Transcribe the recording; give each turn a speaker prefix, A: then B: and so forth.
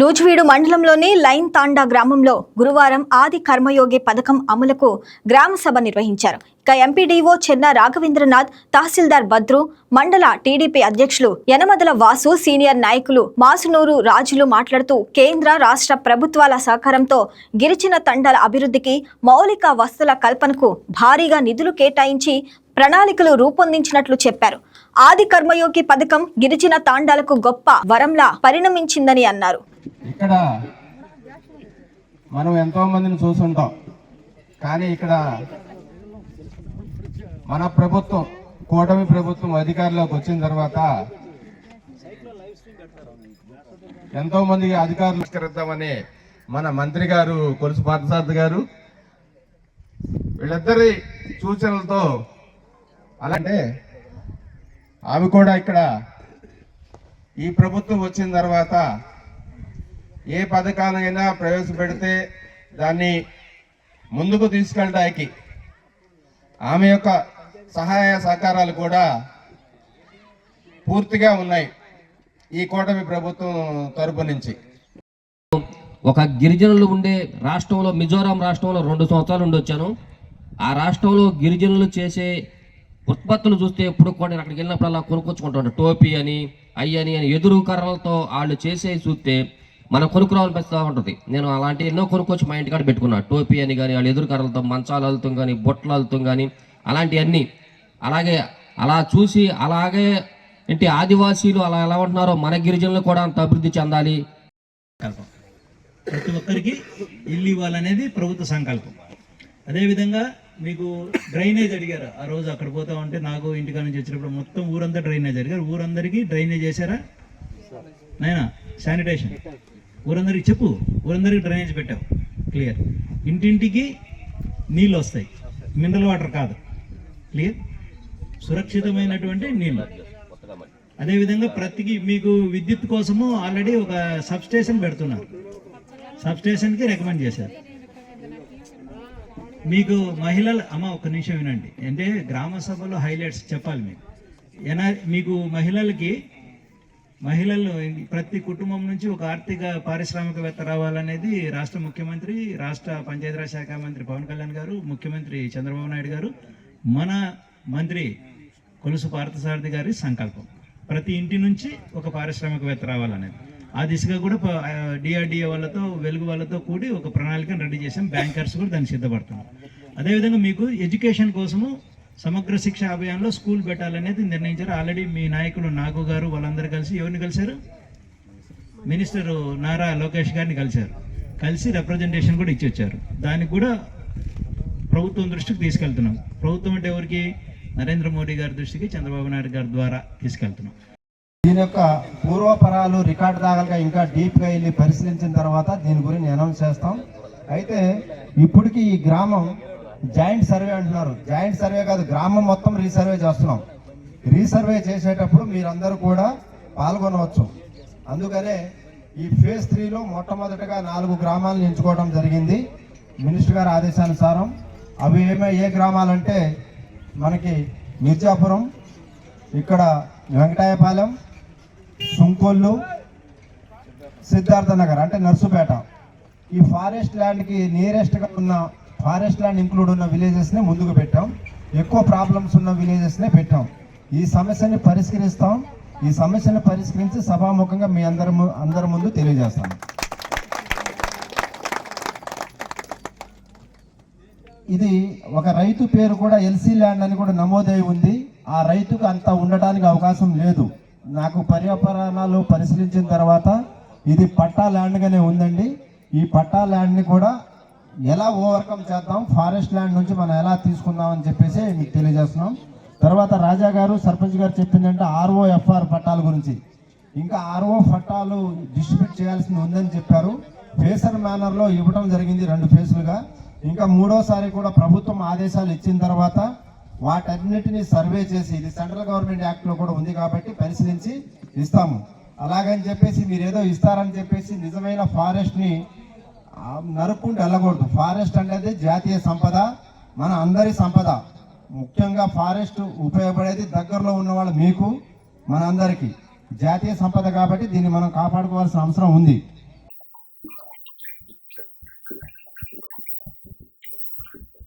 A: నూజివీడు మండలంలోని లైన్ తాండా గ్రామంలో గురువారం ఆది కర్మయోగి పథకం అమలుకు గ్రామ సభ నిర్వహించారు. ఇక ఎంపీడీఓ చెన్న రాఘవేంద్రనాథ్ తహసీల్దార్ భద్రు మండల టీడీపీ అధ్యక్షులు యనమదల వాసు సీనియర్ నాయకులు మాసునూరు రాజులు మాట్లాడుతూ కేంద్ర రాష్ట్ర ప్రభుత్వాల సహకారంతో గిరిజన తండాల అభివృద్ధికి మౌలిక వసతుల కల్పనకు భారీగా నిధులు కేటాయించి ప్రణాళికలు రూపొందించినట్లు చెప్పారు. ఆది కర్మయోగి పథకం గిరిజన తాండాలకు గొప్ప వరంలా పరిణమించిందని అన్నారు.
B: ఇక్కడ మనం ఎంతో మందిని చూసుంటాం కానీ ఇక్కడ మన ప్రభుత్వం కూటమి ప్రభుత్వం అధికారంలోకి వచ్చిన తర్వాత ఎంతో మంది అధికారులు విస్తరిద్దామని మన మంత్రి గారు కొలుసు పార్థసారథి గారు వీళ్ళిద్దరి సూచనలతో అలాంటే ఆమె కూడా ఇక్కడ ఈ ప్రభుత్వం వచ్చిన తర్వాత ఏ పథకాలైనా ప్రవేశపెడితే దాన్ని ముందుకు తీసుకెళ్ళడానికి ఆమె యొక్క సహాయ సహకారాలు కూడా పూర్తిగా ఉన్నాయి ఈ కూటమి ప్రభుత్వం తరపు నుంచి.
C: ఒక గిరిజనులు ఉండే రాష్ట్రంలో మిజోరాం రాష్ట్రంలో రెండు సంవత్సరాలు ఉండి వచ్చాను ఆ రాష్ట్రంలో గిరిజనులు చేసే ఉత్పత్తులు చూస్తే ఎప్పుడు కూడా అక్కడికి వెళ్ళినప్పుడు అలా కొనుక్కొచ్చుకుంటాడు టోపీ అని అయ్యని అని ఎదురు కర్రలతో వాళ్ళు చేసే చూస్తే మనం కొనుక్కురావాలనిపిస్తూ ఉంటుంది. నేను అలాంటి ఎన్నో కొనుక్కొచ్చి మా ఇంటికాడ పెట్టుకున్నా. టోపీ అని కానీ వాళ్ళు ఎదురు కర్రలతో మంచాలు అల్లుతాం కానీ బొట్టలు అల్లుతాం కానీ అలాంటివన్నీ. అలాగే అలా చూసి అలాగే ఏంటి ఆదివాసీలు అలా ఎలా ఉంటున్నారో మన గిరిజనులు కూడా అంత అభివృద్ధి చెందాలి.
D: సంకల్పం. ప్రతి ఒక్కరికి ఇల్లు ఇవ్వాలనేది ప్రభుత్వ సంకల్పం. అదేవిధంగా మీకు డ్రైనేజ్ అడిగారు. ఆ రోజు అక్కడ పోతా ఉంటే నాకు ఇంటికాడ నుంచి వచ్చినప్పుడు మొత్తం ఊరంతా డ్రైనేజ్ అడిగారు. ఊరందరికీ డ్రైనేజ్ చేశారా. నైనా? శానిటేషన్. ఊరందరికి చెప్పు ఊరందరికి డ్రైనేజ్ పెట్టావు. క్లియర్ ఇంటింటికి నీళ్ళు వస్తాయి. మినరల్ వాటర్ కాదు. క్లియర్ సురక్షితమైనటువంటి నీళ్ళు. అదేవిధంగా ప్రతికి మీకు విద్యుత్ కోసము ఆల్రెడీ ఒక సబ్ స్టేషన్ పెడుతున్నారు. సబ్ స్టేషన్కి రికమెండ్ చేశారు. మీకు మహిళలు అమ్మ ఒక నిమిషం వినండి. అంటే గ్రామ సభలో హైలైట్స్ చెప్పాలి మీకు. ఎనా మీకు మహిళలకి మహిళలు ప్రతి కుటుంబం నుంచి ఒక ఆర్థిక పారిశ్రామికవేత్త రావాలనేది రాష్ట్ర ముఖ్యమంత్రి రాష్ట్ర పంచాయతీరాజ్ శాఖ మంత్రి పవన్ కళ్యాణ్ గారు ముఖ్యమంత్రి చంద్రబాబు నాయుడు గారు మన మంత్రి కొలుసు పార్థసారథి గారి సంకల్పం. ప్రతి ఇంటి నుంచి ఒక పారిశ్రామికవేత్త రావాలనేది. ఆ దిశగా కూడా డిఆర్డిఏ వాళ్ళతో వెలుగు వాళ్ళతో కూడి ఒక ప్రణాళికను రెడీ చేసాం బ్యాంకర్స్ కూడా దాన్ని సిద్ధపడుతున్నాం అదేవిధంగా మీకు ఎడ్యుకేషన్ కోసము సమగ్ర శిక్ష అభియాన్లో స్కూల్ పెట్టాలనేది నిర్ణయించారు. ఆల్రెడీ మీ నాయకులు నాగు గారు వాళ్ళందరూ కలిసి ఎవరిని కలిశారు? మినిస్టర్ నారా లోకేష్ గారిని కలిశారు. కలిసి రిప్రజెంటేషన్ కూడా ఇచ్చి వచ్చారు. దానికి కూడా ప్రభుత్వం దృష్టికి తీసుకెళ్తున్నాం. ప్రభుత్వం అంటే ఎవరికి? నరేంద్ర మోడీ గారి దృష్టికి చంద్రబాబు నాయుడు గారి ద్వారా తీసుకెళ్తున్నాం.
B: దీని యొక్క పూర్వపరాలు రికార్డు దాగలుగా ఇంకా డీప్గా వెళ్ళి పరిశీలించిన తర్వాత దీని గురించి అనౌన్స్ చేస్తాం. అయితే ఇప్పటికి ఈ గ్రామం జాయింట్ సర్వే అంటున్నారు. జాయింట్ సర్వే కాదు గ్రామం మొత్తం రీసర్వే చేస్తున్నాం. రీసర్వే చేసేటప్పుడు మీరందరూ కూడా పాల్గొనవచ్చు. అందుకనే ఈ ఫేజ్ త్రీలో మొట్టమొదటగా నాలుగు గ్రామాలను ఎంచుకోవడం జరిగింది. మినిస్టర్ గారి ఆదేశానుసారం అవి ఏమే ఏ గ్రామాలంటే మనకి మిర్జాపురం ఇక్కడ వెంకటాయపాలెం సుంకొల్లు సిద్ధార్థనగర్ అంటే నర్సుపేట. ఈ ఫారెస్ట్ ల్యాండ్కి నియరెస్ట్గా ఉన్న ఫారెస్ట్ ల్యాండ్ ఇంక్లూడ్ ఉన్న విలేజెస్నే ముందుకు పెట్టాం. ఎక్కువ ప్రాబ్లమ్స్ ఉన్న విలేజెస్నే పెట్టాం. ఈ సమస్యని పరిష్కరిస్తాం. ఈ సమస్యను పరిష్కరించి సభాముఖంగా మీ అందరి అందరి ముందు తెలియజేస్తాం. ఇది ఒక రైతు పేరు కూడా ఎల్సీ ల్యాండ్ అని కూడా నమోదై ఉంది. ఆ రైతుకు అంత ఉండటానికి అవకాశం లేదు. నాకు పర్యావరణాలు పరిశీలించిన తర్వాత ఇది పట్టా ల్యాండ్గానే ఉందండి. ఈ పట్టా ల్యాండ్ని కూడా ఎలా ఓవర్కమ్ చేద్దాం? ఫారెస్ట్ ల్యాండ్ నుంచి మనం ఎలా తీసుకుందాం అని చెప్పేసి మీకు తెలియజేస్తున్నాం. తర్వాత రాజా గారు సర్పంచ్ గారు చెప్పిందంటే ఆర్ఓఎఫ్ఆర్ పట్టాల గురించి. ఇంకా ఆర్ఓ పట్టాలు డిస్ట్రిబ్యూట్ చేయాల్సి ఉందని చెప్పారు. ఫేసర్ మేనర్లో ఇవ్వడం జరిగింది రెండు ఫేసులుగా. ఇంకా మూడోసారి కూడా ప్రభుత్వం ఆదేశాలు ఇచ్చిన తర్వాత వాటన్నిటిని సర్వే చేసి ఇది సెంట్రల్ గవర్నమెంట్ యాక్ట్లో కూడా ఉంది కాబట్టి పరిశీలించి ఇస్తాము. అలాగని చెప్పేసి మీరు ఏదో ఇస్తారని చెప్పేసి నిజమైన ఫారెస్ట్ని నరుక్కుంటూ వెళ్ళకూడదు. ఫారెస్ట్ అనేది జాతీయ సంపద మన అందరి సంపద. ముఖ్యంగా ఫారెస్ట్ ఉపయోగపడేది దగ్గరలో ఉన్న వాళ్ళు మీకు మన అందరికీ జాతీయ సంపద కాబట్టి దీన్ని మనం కాపాడుకోవాల్సిన అవసరం ఉంది.